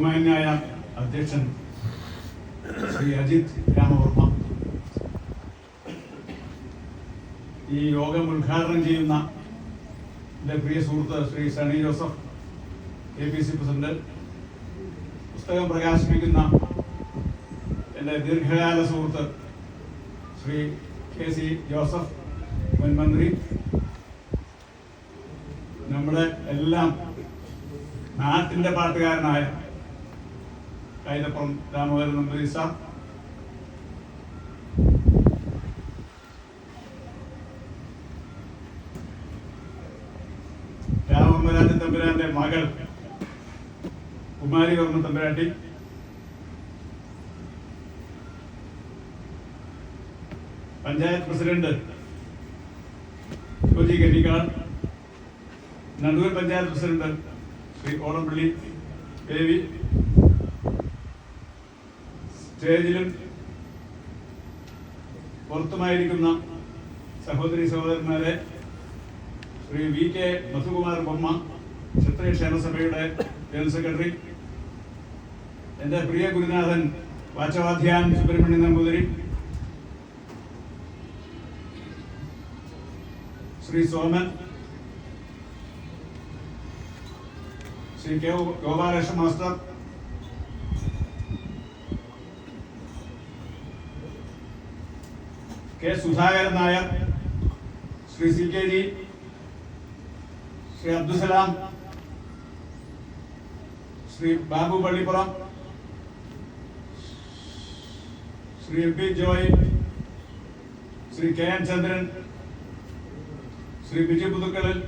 ബഹുമാന്യായ അധ്യക്ഷൻ ശ്രീ അജിത് രാമവർമ്മ. ഈ യോഗം ഉദ്ഘാടനം ചെയ്യുന്ന എന്റെ പ്രിയ സുഹൃത്ത് Shri Sunny Joseph K P C president. പുസ്തകം പ്രകാശിപ്പിക്കുന്ന എന്റെ ദീർഘകാല സുഹൃത്ത് ശ്രീ കെ സി ജോസഫ് മുൻ മന്ത്രി. നമ്മുടെ എല്ലാം നാട്ടിന്റെ പാട്ടുകാരനായ കൈതപ്പുറം ദാമോദരൻ നമ്പൂരി സാർ രാമരാജൻ തമ്പുരാന്റെ മകൾ കുമാരി വർമ്മ തമ്പുരാട്ടി. പഞ്ചായത്ത് പ്രസിഡന്റ് ശിവജി കന്നിക്കാട് നടുവൻ പഞ്ചായത്ത് പ്രസിഡന്റ് ശ്രീ ഓണംപള്ളി ദേവി സ്റ്റേജിലും പുറത്തുമായിരിക്കുന്ന സഹോദരി സഹോദരന്മാരെ ശ്രീ വി കെ മധുകുമാർ ബൊമ്മ ക്ഷത്രിയ ക്ഷേമസഭയുടെ ജനറൽ സെക്രട്ടറി എന്റെ പ്രിയ ഗുരുനാഥൻ വാചവാധ്യാൻ Subrahmanyan Namboothiri Shri Soman Shri K Gopalakrishna master K Sudhakaran Nair Shri C K G Shri Abdussalam Shri Babu Pallippuram Shri M P Joy Shri K N Chandran Shri Biju Puthukkalil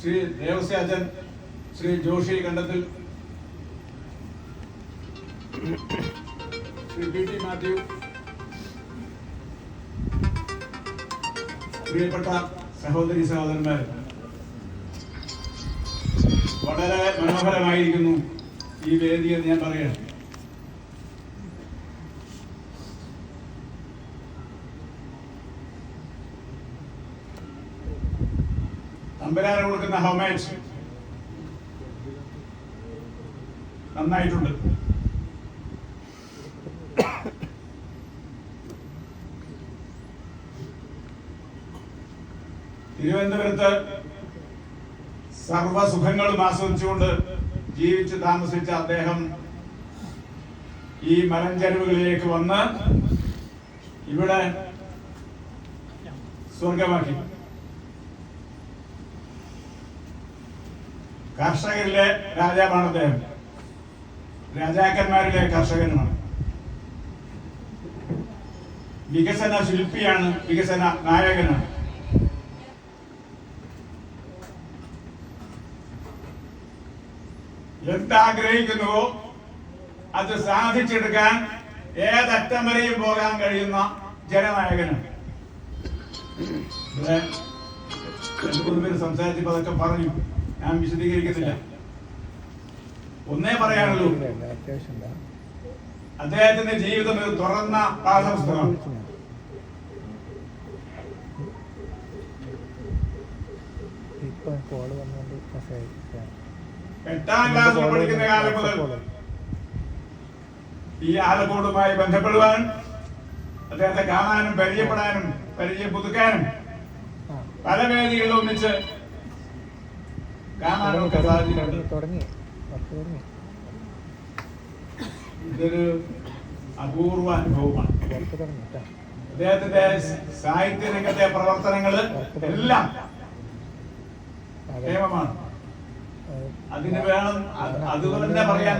Shri Devasyajan Shri Joshi Kandathil. Shri P T പ്രിയപ്പെട്ട സഹോദരി സഹോദരന്മാർ വളരെ മനോഹരമായിരിക്കുന്നു ഈ വേദി എന്ന് ഞാൻ പറയാം തമ്പരാറ് കൊടുക്കുന്ന ഹോമേജ് നന്നായിട്ടുണ്ട്. തിരുവനന്തപുരത്ത് സർവസുഖങ്ങളും ആസ്വദിച്ചുകൊണ്ട് ജീവിച്ച് താമസിച്ച അദ്ദേഹം ഈ മലഞ്ചരിവുകളിലേക്ക് വന്ന് ഇവിടെ സ്വർഗമാക്കി. കർഷകരിലെ രാജാവാണ് അദ്ദേഹം. രാജാക്കന്മാരിലെ കർഷകനുമാണ്. വികസന ശില്പിയാണ് വികസന നായകനാണ്. എന്താഗ്രഹിക്കുന്നുവോ അത് സാധിച്ചെടുക്കാൻ ഏതറ്റം വരെയും പോകാൻ കഴിയുന്ന ജനനായകനാണ് പേര് സംസാരിച്ചപ്പോ അതൊക്കെ പറഞ്ഞു. ഞാൻ വിശദീകരിക്കുന്നില്ല ഒന്നേ പറയാനുള്ളൂ. അദ്ദേഹത്തിന്റെ ജീവിതം ഒരു തുറന്ന പാഠപുസ്തകമാണ്. ഇപ്പൊ കോൾ വന്നുകൊണ്ട് മെസ്സേജ് അയക്കാം. എട്ടാം ക്ലാസ്സിൽ പഠിക്കുന്ന കാലം മുതൽ ഈ ആലക്കോടുമായി ബന്ധപ്പെടുവാൻ അദ്ദേഹത്തെ കാണാനും പരിചയപ്പെടാനും പരിചയം പുതുക്കാനും. പല വേദികളിൽ ഒന്നിച്ച് കാണാനൊക്കെ സാധിച്ചിട്ടുണ്ട്. ഇതൊരു അപൂർവ അനുഭവമാണ്. അദ്ദേഹത്തിന്റെ സാഹിത്യ രംഗത്തെ പ്രവർത്തനങ്ങൾ എല്ലാം നിയമമാണ് അതിന് വേണം. അത് അത് തന്നെ പറയാൻ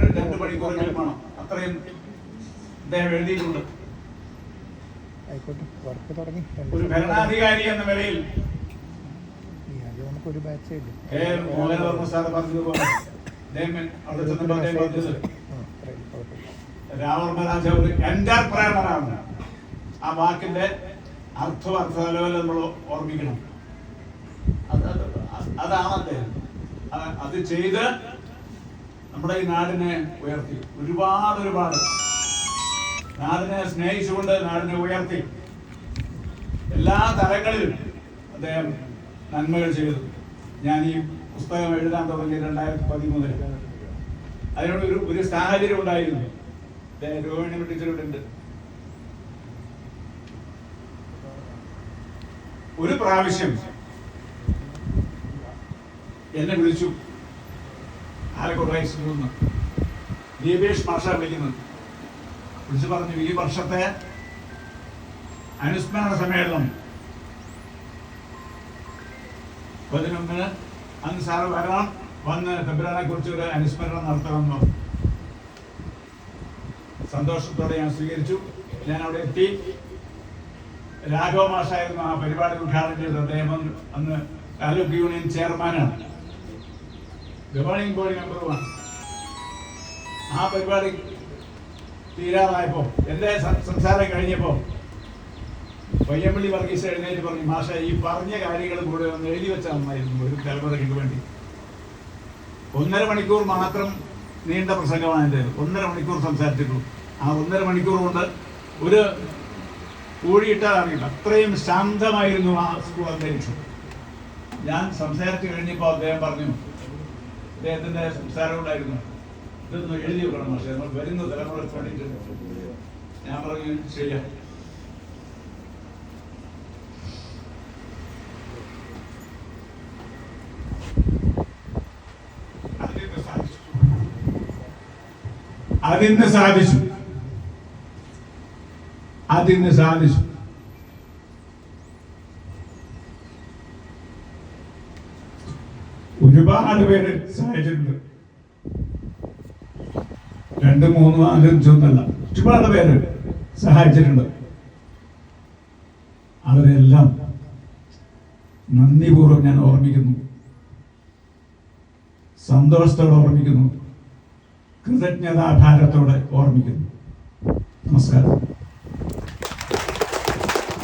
രണ്ട് മണിക്കൂർ വേണം. അത്രയും അദ്ദേഹം എഴുതിയിട്ടുണ്ട്. ആയിക്കോട്ടെ വർക്ക് തുടങ്ങി. ഒരു ഭരണാധികാരി എന്ന നിലയിൽ നമുക്കൊരു ബാച്ച് ആ, വാക്കിന്റെ അർത്ഥവും അർത്ഥതലവും നമ്മൾ ഓർമ്മിക്കണം. അത് അത് അതാണ് അദ്ദേഹം. അത് ചെയ്ത് നമ്മുടെ ഈ നാടിനെ ഉയർത്തി. ഒരുപാട് ഒരുപാട് നാടിനെ സ്നേഹിച്ചുകൊണ്ട് നാടിനെ ഉയർത്തി. എല്ലാ തലങ്ങളിലും അദ്ദേഹം നന്മകൾ ചെയ്തു. ഞാൻ ഈ പുസ്തകം എഴുതാൻ തുടങ്ങി രണ്ടായിരത്തി പതിമൂന്നിൽ അതിനോട് ഒരു ഒരു സാഹചര്യം ഉണ്ടായിരുന്നു. രോഹിണി ഉണ്ട് ഒരു പ്രാവശ്യം എന്നെ വിളിച്ചു. ആലക്കോട് ഹൈസ്കൂളിൽ നിന്ന് ദീപേഷ് മാഷ വിളിക്കുന്നത്. വിളിച്ചു പറഞ്ഞു ഈ വർഷത്തെ അനുസ്മരണ സമ്മേളനം പതിനൊന്നിന് അന്ന് സാറ് വരണം. വന്ന് തെമ്പുരാനെ കുറിച്ച് ഒരു അനുസ്മരണം നടത്തണമെന്ന്. സന്തോഷത്തോടെ ഞാൻ സ്വീകരിച്ചു. ഞാൻ അവിടെ എത്തി. രാഘവ മാഷായിരുന്നു ആ പരിപാടി ഉദ്ഘാടനം ചെയ്തത്. അദ്ദേഹം അന്ന് താലൂക്ക് യൂണിയൻ ചെയർമാനാണ്. ഗവേണിംഗ് ബോഡി മെമ്പറുമാണ് ആ പരിപാടി തീരാറായപ്പോൾ എന്റെ സംസാരം കഴിഞ്ഞപ്പോൾ പയ്യമ്പള്ളി വർഗീസ് എഴുന്നേറ്റ് പറഞ്ഞു മാഷ ഈ പറഞ്ഞ കാര്യങ്ങൾ കൂടെ ഒന്ന് എഴുതി വെച്ചാൽ നന്നായിരുന്നു ഒരു തലമുറയ്ക്ക് വേണ്ടി. ഒന്നര മണിക്കൂർ മാത്രം നീണ്ട പ്രസംഗമാണ് എന്റെ ഒന്നര മണിക്കൂർ സംസാരിച്ചിട്ടുള്ളൂ. ആ ഒന്നര മണിക്കൂർ കൊണ്ട് ഒരു കൂടിയിട്ടാൽ അറിയില്ല. അത്രയും ശാന്തമായിരുന്നു ആ സ്കൂൾ അന്തരീക്ഷം. ഞാൻ സംസാരിച്ചു കഴിഞ്ഞപ്പോൾ അദ്ദേഹം പറഞ്ഞു അദ്ദേഹത്തിന്റെ സംസാരം ഉണ്ടായിരുന്നു ഇതൊന്നും എഴുതി വെക്കണം പക്ഷേ നമ്മൾ വരുന്ന തലമുറയ്ക്ക് വേണ്ടിയിട്ട് ഞാൻ പറഞ്ഞു ചെയ്യാം. അതിന് സാധിച്ചു. അതിന് സാധിച്ചു. ഒരുപാട് പേര് സഹായിച്ചിട്ടുണ്ട്. രണ്ട് മൂന്ന് നാല് അഞ്ചൊന്നല്ല ഒരുപാട് പേര് സഹായിച്ചിട്ടുണ്ട്. അവരെല്ലാം നന്ദിപൂർവം ഞാൻ ഓർമ്മിക്കുന്നു. സന്തോഷത്തോടെ ഓർമ്മിക്കുന്നു. കൃതജ്ഞതാഭാരത്തോടെ ഓർമ്മിക്കുന്നു. നമസ്കാരം.